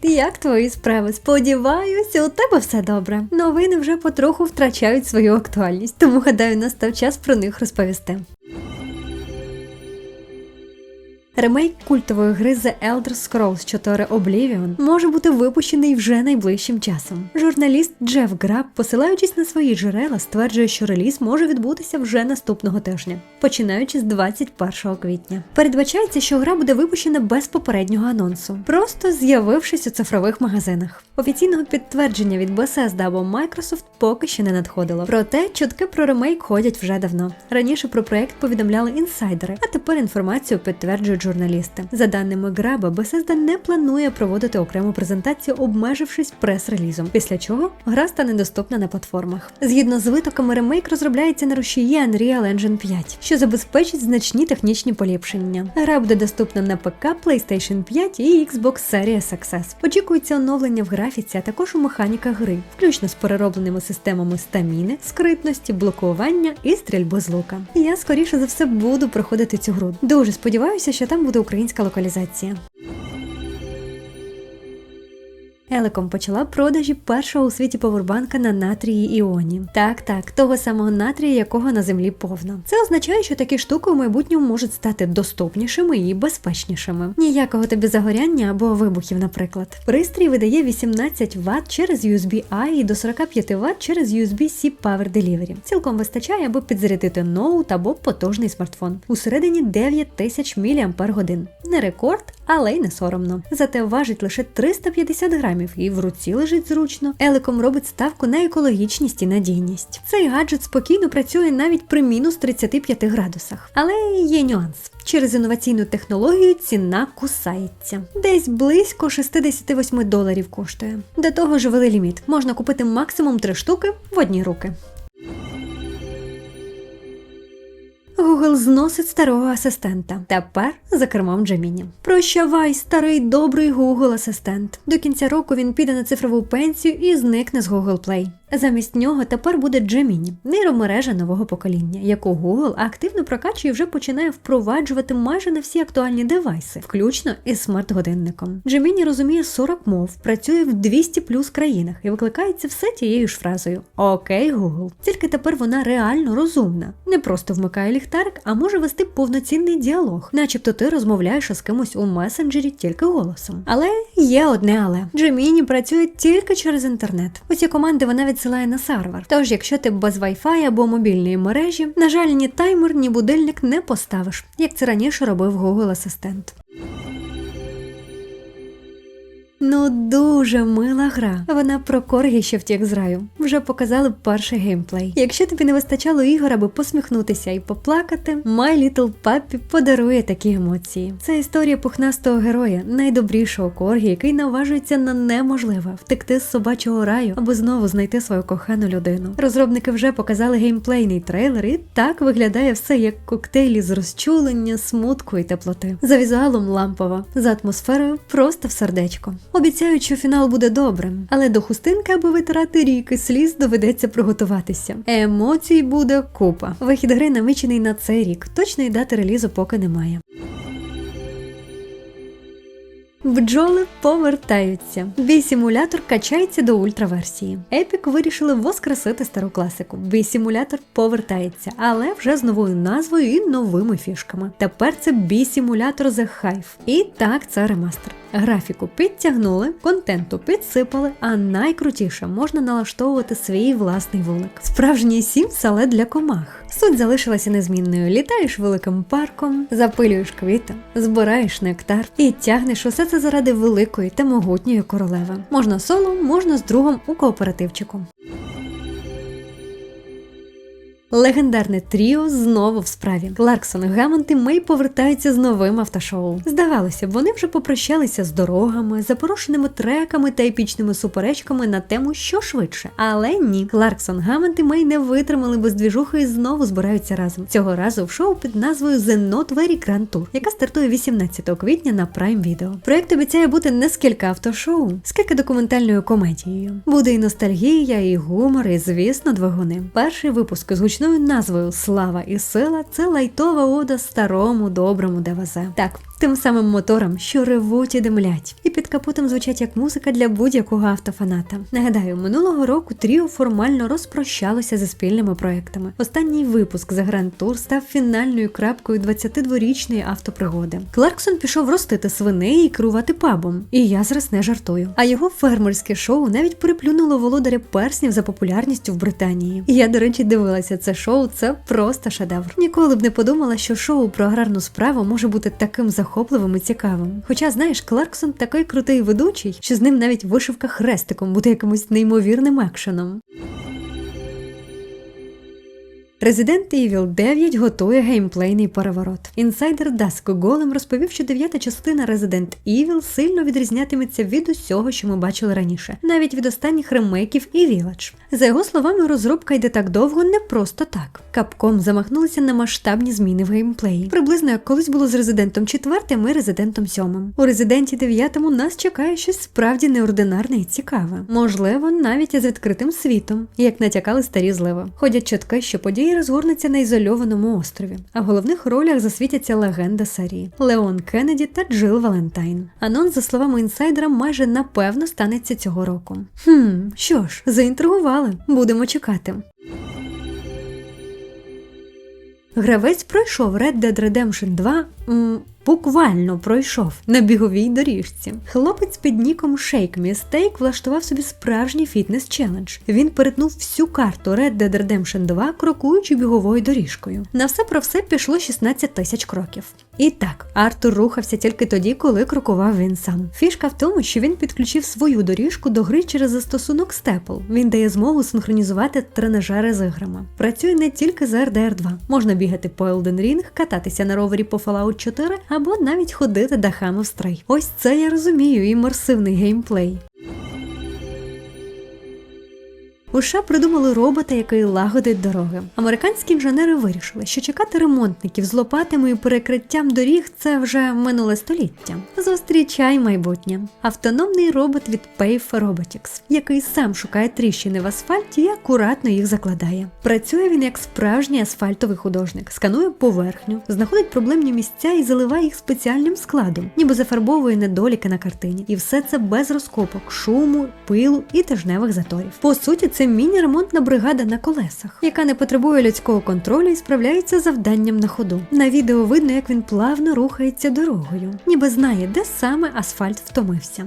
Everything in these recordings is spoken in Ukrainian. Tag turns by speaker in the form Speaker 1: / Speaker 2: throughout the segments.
Speaker 1: Привіт! Як твої справи? Сподіваюся, у тебе все добре. Новини вже потроху втрачають свою актуальність, тому гадаю, настав час про них розповісти. Ремейк культової гри The Elder Scrolls 4 Oblivion може бути випущений вже найближчим часом. Журналіст Джеф Граб, посилаючись на свої джерела, стверджує, що реліз може відбутися вже наступного тижня, починаючи з 21 квітня. Передбачається, що гра буде випущена без попереднього анонсу, просто з'явившись у цифрових магазинах. Офіційного підтвердження від Bethesda або Microsoft поки що не надходило. Проте чутки про ремейк ходять вже давно. Раніше про проект повідомляли інсайдери, а тепер інформацію підтверджують журналісти. За даними Граба, Bethesda не планує проводити окрему презентацію, обмежившись прес-релізом, після чого гра стане доступна на платформах. Згідно з витоками, ремейк розробляється на рушії Unreal Engine 5, що забезпечить значні технічні поліпшення. Гра буде доступна на ПК, PlayStation 5 і Xbox Series X. Очікується оновлення в графіці, а також у механіках гри, включно з переробленими системами стаміни, скритності, блокування і стрільби з лука. Я скоріше за все буду проходити цю гру. Дуже сподіваюся, що там буде українська локалізація. Елеком почала продажі першого у світі повербанка на натрії іоні. Так, так, того самого натрія, якого на землі повно. Це означає, що такі штуки у майбутньому можуть стати доступнішими і безпечнішими. Ніякого тобі загоряння або вибухів, наприклад. Пристрій видає 18 Вт через USB-I і до 45 Вт через USB-C Power Delivery. Цілком вистачає, аби підзарядити ноут або потужний смартфон. Усередині 9000 мАч. Не рекорд, але й не соромно. Зате важить лише 350 грамів і в руці лежить зручно. Елеком робить ставку на екологічність і надійність. Цей гаджет спокійно працює навіть при мінус 35 градусах. Але є нюанс. Через інноваційну технологію ціна кусається. Десь близько 68 доларів коштує. До того ж вели ліміт. Можна купити максимум 3 штуки в одні руки. Google зносить старого асистента. Тепер за кермом Джеміні. Прощавай, старий добрий Google асистент. До кінця року він піде на цифрову пенсію і зникне з Google Play. Замість нього тепер буде Gemini, нейромережа нового покоління, яку Google активно прокачує і вже починає впроваджувати майже на всі актуальні девайси, включно із смарт-годинником. Gemini розуміє 40 мов, працює в 200 плюс країнах і викликається все тією ж фразою Окей, Google. Тільки тепер вона реально розумна, не просто вмикає ліхтарик, а може вести повноцінний діалог, начебто ти розмовляєш із кимось у месенджері тільки голосом. Але є одне але Gemini працює тільки через інтернет. Усі команди вона відсилає на сервер. Тож, якщо ти без Wi-Fi або мобільної мережі, на жаль, ні таймер, ні будильник не поставиш, як це раніше робив Google Асистент. Ну, дуже мила гра. Вона про коргі, що втік з раю. Вже показали перший геймплей. Якщо тобі не вистачало ігор, аби посміхнутися і поплакати, My Little Puppy подарує такі емоції. Це історія пухнастого героя, найдобрішого коргі, який наважується на неможливе втекти з собачого раю, аби знову знайти свою кохану людину. Розробники вже показали геймплейний трейлер, і так виглядає все як коктейлі з розчулення, смутку і теплоти. За візуалом лампова, за атмосферою просто в сердечко. Обіцяють, що фінал буде добрим, але до хустинки, аби витирати ріки, сліз доведеться приготуватися. Емоцій буде купа. Вихід гри намічений на цей рік. Точної дати релізу поки немає. Бджоли повертаються. Бій-симулятор качається до ультраверсії. Epic вирішили воскресити стару класику. Бій-симулятор повертається, але вже з новою назвою і новими фішками. Тепер це бій-симулятор The Hive. І так, це ремастер. Графіку підтягнули, контенту підсипали, а найкрутіше можна налаштовувати свій власний вулик. Справжній Sims, але для комах. Суть залишилася незмінною. Літаєш великим парком, запилюєш квіти, збираєш нектар і тягнеш усе це заради великої та могутньої королеви. Можна соло, можна з другом у кооперативчику. Легендарне тріо знову в справі. Кларксон, Гамонт і Мей повертаються з новим автошоу. Здавалося б, вони вже попрощалися з дорогами, запорошеними треками та епічними суперечками на тему, що швидше. Але ні, Кларксон, Гамонт і Мей не витримали без двіжухи і знову збираються разом. Цього разу в шоу під назвою The Not Very Grand Tour, яка стартує 18 квітня на Prime Video. Проект обіцяє бути не скільки автошоу, скільки документальною комедією. Буде і ностальгія, і гумор, і звісно, двигуни. Перший випуск з гучною назвою Слава і сила це лайтова ода старому доброму ДВЗ. Так, тим самим моторам, що ревуть і димлять, і під капотом звучать як музика для будь-якого автофаната. Нагадаю, минулого року Тріо формально розпрощалося зі спільними проектами. Останній випуск за Grand Tour став фінальною крапкою 22-річної автопригоди. Кларксон пішов ростити свиней і керувати пабом. І я зараз не жартую. А його фермерське шоу навіть приплюнуло володаря перснів за популярністю в Британії. Я, до речі, дивилася це шоу. Це просто шедевр. Ніколи б не подумала, що шоу про аграрну справу може бути таким захопливим і цікавим. Хоча, знаєш, Кларксон такий крутий ведучий, що з ним навіть вишивка хрестиком буде якимось неймовірним екшеном. Resident Evil 9 готує геймплейний переворот. Інсайдер Даско Голем розповів, що дев'ята частина Resident Evil сильно відрізнятиметься від усього, що ми бачили раніше, навіть від останніх ремейків і Village. За його словами, розробка йде так довго не просто так. Capcom замахнулися на масштабні зміни в геймплеї. Приблизно як колись було з Resident 4 і Resident 7. У Resident 9 нас чекає щось справді неординарне і цікаве. Можливо, навіть із відкритим світом, як натякали старі зливи. Ходять чутки, що події розгорнуться на ізольованому острові, а в головних ролях засвітяться легенда Сарі, Леон Кеннеді та Джил Валентайн. Анонс, за словами інсайдера, майже напевно станеться цього року. Хм, що ж, заінтригували, будемо чекати. Гравець пройшов Red Dead Redemption 2 м, буквально пройшов на біговій доріжці. Хлопець під ніком Shake Mistake влаштував собі справжній фітнес-челендж. Він перетнув всю карту Red Dead Redemption 2, крокуючи біговою доріжкою. На все про все пішло 16 тисяч кроків. І так, Артур рухався тільки тоді, коли крокував він сам. Фішка в тому, що він підключив свою доріжку до гри через застосунок Stapple. Він дає змогу синхронізувати тренажери з іграми. Працює не тільки з RDR 2. Можна бігати по Elden Ring, кататися на ровері по Fallout 4 або навіть ходити дахами в стрей. Ось це я розумію, імерсивний геймплей. У США придумали робота, який лагодить дороги. Американські інженери вирішили, що чекати ремонтників з лопатами і перекриттям доріг це вже минуле століття. Зустрічай майбутнє. Автономний робот від Pave Robotics, який сам шукає тріщини в асфальті і акуратно їх закладає. Працює він як справжній асфальтовий художник, сканує поверхню, знаходить проблемні місця і заливає їх спеціальним складом, ніби зафарбовує недоліки на картині. І все це без розкопок, шуму, пилу і тижневих заторів. По суті, це міні-ремонтна бригада на колесах, яка не потребує людського контролю і справляється завданням на ходу. На відео видно, як він плавно рухається дорогою, ніби знає, де саме асфальт втомився.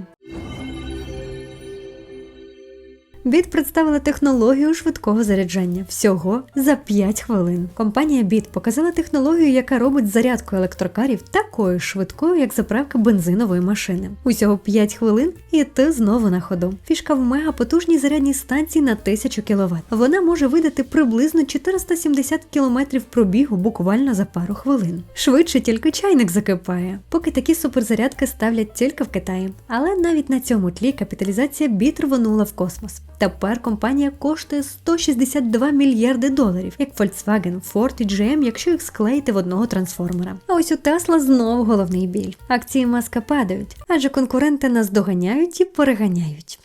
Speaker 1: Біт представила технологію швидкого заряджання всього за 5 хвилин. Компанія Біт показала технологію, яка робить зарядку електрокарів такою швидкою, як заправка бензинової машини. Усього 5 хвилин, і ти знову на ходу. Фішка в мегапотужній зарядній станції на 1000 кВт. Вона може видати приблизно 470 км пробігу буквально за пару хвилин. Швидше тільки чайник закипає. Поки такі суперзарядки ставлять тільки в Китаї. Але навіть на цьому тлі капіталізація біт рвонула в космос. Тепер компанія коштує 162 мільярди доларів, як Volkswagen, Ford і GM, якщо їх склеїти в одного трансформера. А ось у Тесла знову головний біль. Акції маска падають, адже конкуренти нас доганяють і переганяють.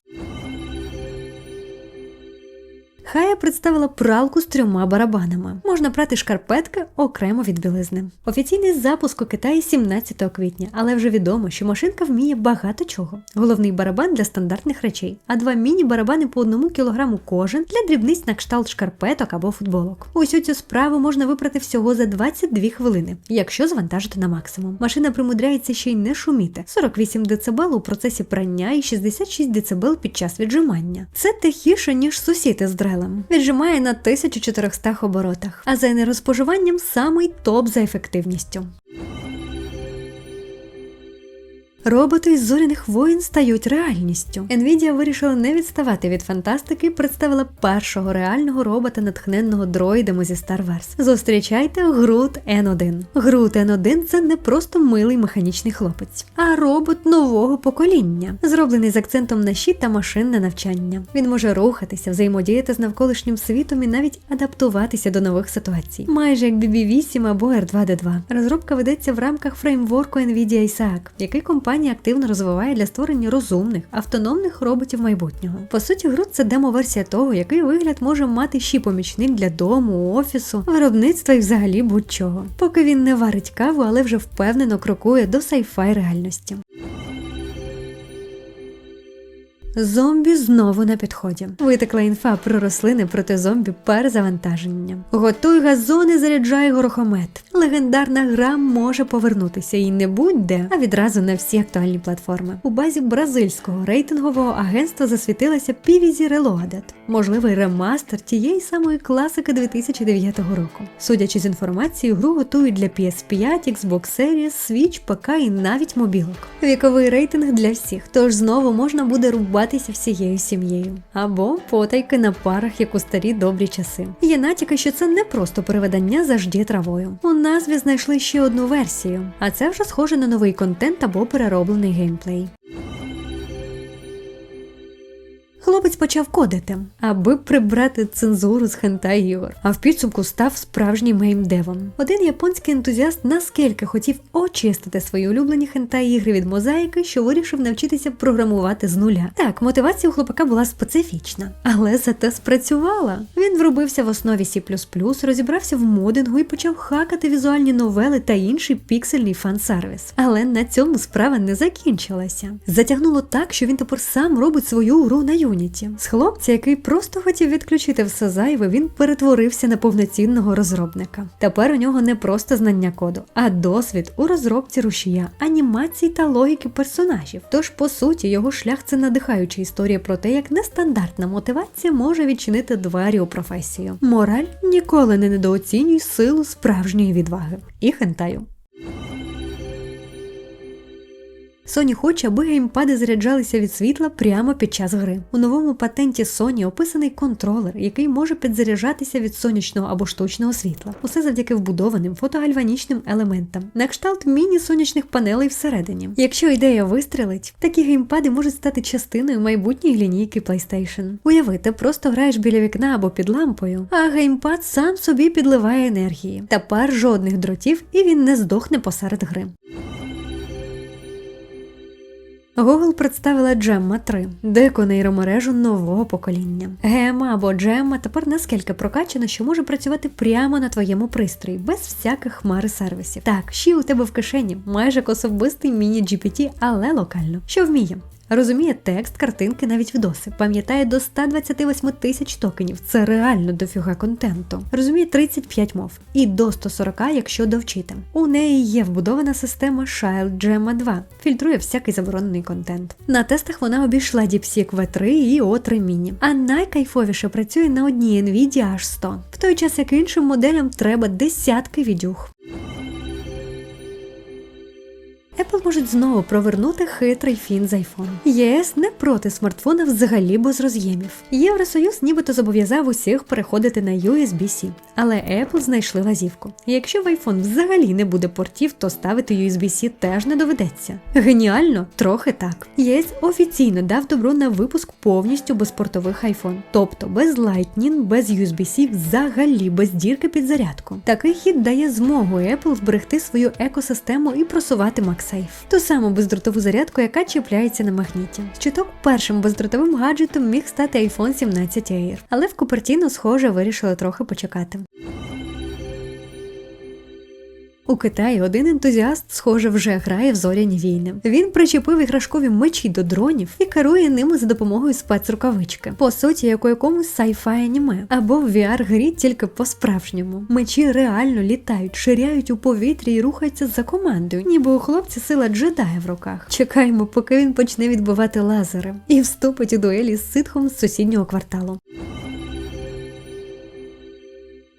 Speaker 1: Хая представила пралку з трьома барабанами. Можна прати шкарпетки окремо від білизни. Офіційний запуск у Китаї 17 квітня, але вже відомо, що машинка вміє багато чого. Головний барабан для стандартних речей, а два міні-барабани по одному кілограму кожен для дрібниць на кшталт шкарпеток або футболок. Усю цю справу можна випрати всього за 22 хвилини, якщо завантажити на максимум. Машина примудряється ще й не шуміти. 48 дБ у процесі прання і 66 дБ під час віджимання. Це тихіше, ніж сусіти з дрелем. Віджимає на 1400 оборотах, а за енергоспоживанням самий топ за ефективністю. Роботи із зоряних воїн стають реальністю. Nvidia вирішила не відставати від фантастики представила першого реального робота, натхненного дроїдами зі Star Wars. Зустрічайте Грут N1. Грут N1 це не просто милий механічний хлопець, а робот нового покоління, зроблений з акцентом на щит та машинне навчання. Він може рухатися, взаємодіяти з навколишнім світом і навіть адаптуватися до нових ситуацій, майже як BB-8 або R2D2. Розробка ведеться в рамках фреймворку Nvidia Isaac, який компанія компанія активно розвиває для створення розумних автономних роботів майбутнього. По суті, гру це демо-версія того, який вигляд може мати ще помічник для дому, офісу, виробництва і взагалі будь-чого. Поки він не варить каву, але вже впевнено крокує до сайфай реальності. Зомбі знову на підході. Витекла інфа про рослини проти зомбі перезавантаження. Готуй газони, заряджай горохомет. Легендарна гра може повернутися і не будь-де, а відразу на всі актуальні платформи. У базі бразильського рейтингового агентства засвітилася PVZ Reloaded, можливий ремастер тієї самої класики 2009 року. Судячи з інформації, гру готують для PS5, Xbox Series, Switch, ПК і навіть мобілок. Віковий рейтинг для всіх, тож знову можна буде рубатися всією сім'єю. Або потайки на парах, як у старі добрі часи. Є натяки, що це не просто переведення завжди травою. У назві знайшли ще одну версію, а це вже схоже на новий контент або перероблений геймплей. Хлопець почав кодити, аби прибрати цензуру з хентай ігор, а в підсумку став справжнім геймдевом. Один японський ентузіаст наскільки хотів очистити свої улюблені хентай ігри від мозаїки, що вирішив навчитися програмувати з нуля. Так, мотивація у хлопака була специфічна, але зате спрацювала. Він врубився в основі C++, розібрався в модингу і почав хакати візуальні новели та інший піксельний фан-сервіс. Але на цьому справа не закінчилася. Затягнуло так, що він тепер сам робить свою гру на Unity. З хлопця, який просто хотів відключити все зайве, він перетворився на повноцінного розробника. Тепер у нього не просто знання коду, а досвід у розробці рушія, анімації та логіки персонажів. Тож, по суті, його шлях це надихаюча історія про те, як нестандартна мотивація може відчинити двері у професію. Мораль ніколи не недооцінюй силу справжньої відваги і хентаю. Sony хоче, аби геймпади заряджалися від світла прямо під час гри. У новому патенті Sony описаний контролер, який може підзаряджатися від сонячного або штучного світла. Усе завдяки вбудованим фотогальванічним елементам, на кшталт міні-сонячних панелей всередині. Якщо ідея вистрілить, такі геймпади можуть стати частиною майбутньої лінійки PlayStation. Уяви, ти просто граєш біля вікна або під лампою, а геймпад сам собі підливає енергії. Тепер жодних дротів і він не здохне посеред гри. Google представила Gemma 3 дику нейромережу нового покоління. Гема або Gemma тепер наскільки прокачана, що може працювати прямо на твоєму пристрої, без всяких хмари сервісів. Так, ще у тебе в кишені, майже як особистий міні-GPT, але локально. Що вміє? Розуміє текст, картинки, навіть відоси. Пам'ятає до 128 тисяч токенів. Це реально дофіга контенту. Розуміє 35 мов і до 140, якщо довчити. У неї є вбудована система Child Gemma 2, фільтрує всякий заборонений контент. На тестах вона обійшла DeepSeek V3 і O3 Mini. А найкайфовіше працює на одній Nvidia H100, в той час як іншим моделям треба десятки відюх. Apple можуть знову провернути хитрий фін з iPhone. ЄС не проти смартфона взагалі без роз'ємів. Євросоюз нібито зобов'язав усіх переходити на USB-C, але Apple знайшли лазівку. Якщо в iPhone взагалі не буде портів, то ставити USB-C теж не доведеться. Геніально, трохи так. ЄС офіційно дав добро на випуск повністю безпортових iPhone, тобто без Lightning, без USB-C, взагалі без дірки під зарядку. Такий хід дає змогу Apple зберегти свою екосистему і просувати MagSafe. Ту саму бездротову зарядку, яка чіпляється на магніті. Чуток першим бездротовим гаджетом міг стати iPhone 17 Air, але в Купертіно, схоже, вирішили трохи почекати. У Китаї один ентузіаст, схоже, вже грає в зоряні війни. Він причепив іграшкові мечі до дронів і керує ними за допомогою спецрукавички, по суті, як у якомусь sci-fi аніме, або в VR-грі тільки по-справжньому. Мечі реально літають, ширяють у повітрі і рухаються за командою, ніби у хлопця сила джедая в руках. Чекаємо, поки він почне відбивати лазери і вступить у дуелі з ситхом з сусіднього кварталу.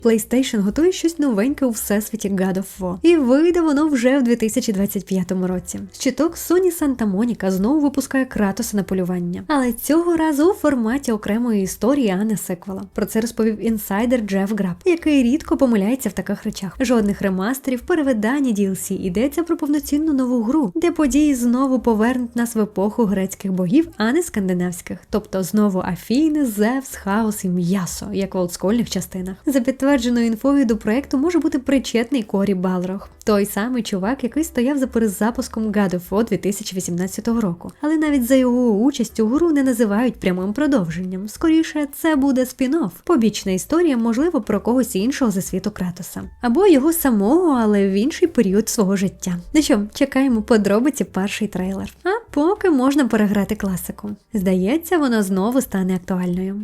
Speaker 1: PlayStation готує щось новеньке у всесвіті God of War. І вийде воно вже в 2025 році. Щиток Sony Santa Monica знову випускає Кратоса на полювання, але цього разу у форматі окремої історії, а не сиквела. Про це розповів інсайдер Джеф Граб, який рідко помиляється в таких речах. Жодних ремастерів, перевидання DLC. Йдеться про повноцінну нову гру, де події знову повернуть нас в епоху грецьких богів, а не скандинавських, тобто знову Афіни, Зевс, Хаос і м'ясо, як в олдскольних частинах. За підтвердженою інфою до проекту може бути причетний Корі Балрог, той самий чувак, який стояв за перезапуском God of War 2018 року. Але навіть за його участю гру не називають прямим продовженням. Скоріше, це буде спін-офф, побічна історія, можливо, про когось іншого зі світу Кратоса, або його самого, але в інший період свого життя. Ну що, чекаємо подробиці перший трейлер. А поки можна переграти класику. Здається, вона знову стане актуальною.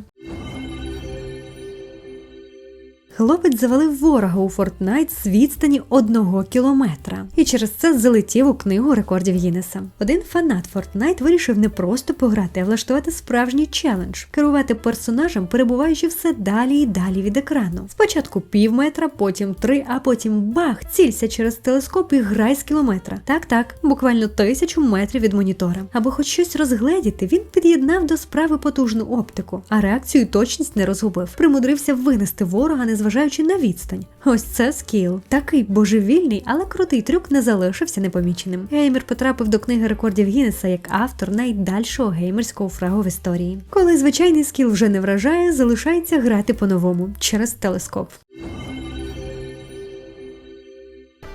Speaker 1: Хлопець завалив ворога у Фортнайт з відстані одного кілометра, і через це залетів у книгу рекордів Гіннеса. Один фанат Фортнайт вирішив не просто пограти, а влаштувати справжній челендж, керувати персонажем, перебуваючи все далі і далі від екрану. Спочатку пів метра, потім три, а потім бах, цілься через телескоп і грай з кілометра. Так, так, буквально тисячу метрів від монітора. Аби хоч щось розгледіти, він під'єднав до справи потужну оптику, а реакцію і точність не розгубив. Примудрився винести ворога, незважаючи на відстань. Ось це скіл. Такий божевільний, але крутий трюк не залишився непоміченим. Геймер потрапив до книги рекордів Гіннеса як автор найдальшого геймерського фрагу в історії. Коли звичайний скіл вже не вражає, залишається грати по-новому через телескоп.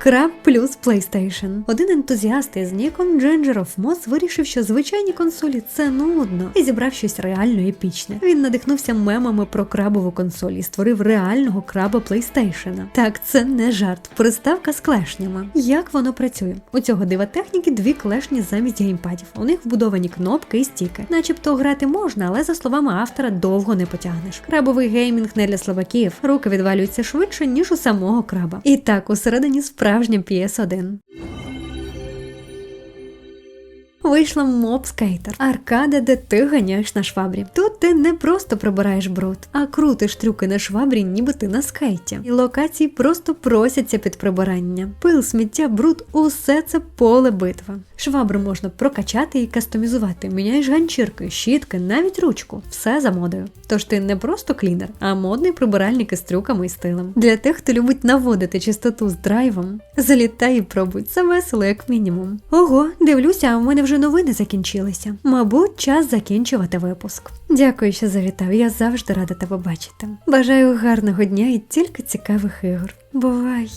Speaker 1: Краб плюс PlayStation. Один ентузіаст із ніком Ginger of Moss вирішив, що звичайні консолі це нудно, і зібрав щось реально епічне. Він надихнувся мемами про крабову консоль і створив реального краба PlayStation. Так, це не жарт, приставка з клешнями. Як воно працює? У цього дива техніки дві клешні замість геймпадів. У них вбудовані кнопки і стіки. Начебто грати можна, але за словами автора довго не потягнеш. Крабовий геймінг не для слабаків. Руки відвалюються швидше, ніж у самого краба. І так, усередині справжня PS1. Вийшла Skater – аркада, де ти ганяєш на швабрі. Тут ти не просто прибираєш бруд, а крутиш трюки на швабрі, ніби ти на скейті. І локації просто просяться під прибирання. Пил, сміття, бруд усе це поле битва. Швабру можна прокачати і кастомізувати. Міняєш ганчірки, щітки, навіть ручку. Все за модою. Тож ти не просто клінер, а модний прибиральник із трюками і стилем. Для тих, хто любить наводити чистоту з драйвом, залітай і пробуй. Це весело, як мінімум. Ого, дивлюся, а в мене вже новини закінчилися. Мабуть, час закінчувати випуск. Дякую, що завітав. Я завжди рада тебе бачити. Бажаю гарного дня і тільки цікавих ігор. Бувай!